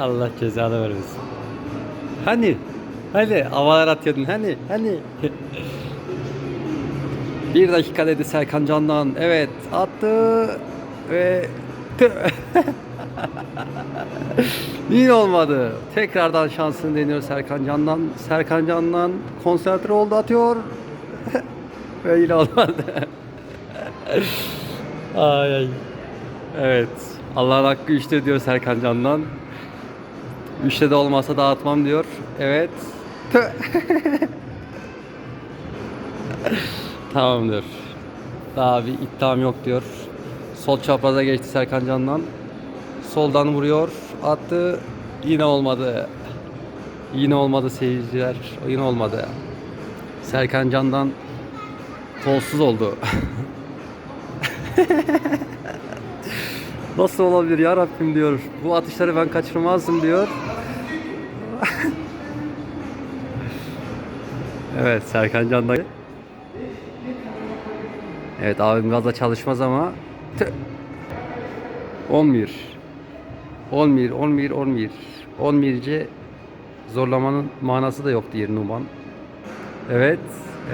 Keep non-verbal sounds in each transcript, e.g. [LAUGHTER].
Allah cezanı vermesin. Hani? Hani? Havalar atıyordun hani? Hani? [LAUGHS] Bir dakika dedi Serkan Can'dan. Evet attı ve. [LAUGHS] Yine olmadı. Tekrardan şansını deniyor Serkan Can'dan. Serkan Can'dan konsantre oldu atıyor. [LAUGHS] ve yine olmadı. ay ay. Evet. Allah'ın hakkı üçte diyor Serkan Can'dan. Üçte de olmasa dağıtmam diyor. Evet. Tüh. [LAUGHS] Tamamdır. Daha bir iddiam yok diyor. Sol çapraza geçti Serkan Can'dan. Soldan vuruyor. Attı. Yine olmadı. Yine olmadı seyirciler. Yine olmadı. Serkan Can'dan kolsuz oldu. [LAUGHS] Nasıl olabilir ya Rabbim diyor. Bu atışları ben kaçırmazdım diyor. [LAUGHS] evet Serkan Can da Evet abim gazla çalışmaz ama Tüh. 11 11 11 11 11'ci zorlamanın manası da yok diğer Numan. Evet.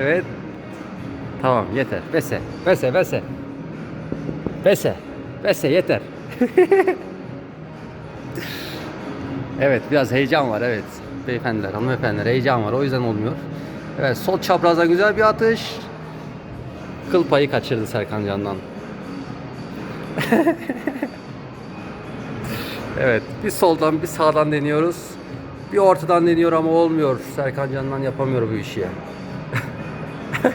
Evet. Tamam yeter. Bese. Bese bese. Bese. Bese yeter. [LAUGHS] evet biraz heyecan var evet. Beyefendiler, hanımefendiler heyecan var o yüzden olmuyor. Evet sol çaprazdan güzel bir atış. Kıl payı kaçırdı Serkan Can'dan. [LAUGHS] evet bir soldan bir sağdan deniyoruz. Bir ortadan deniyor ama olmuyor. Serkan Can'dan yapamıyor bu işi. [LAUGHS]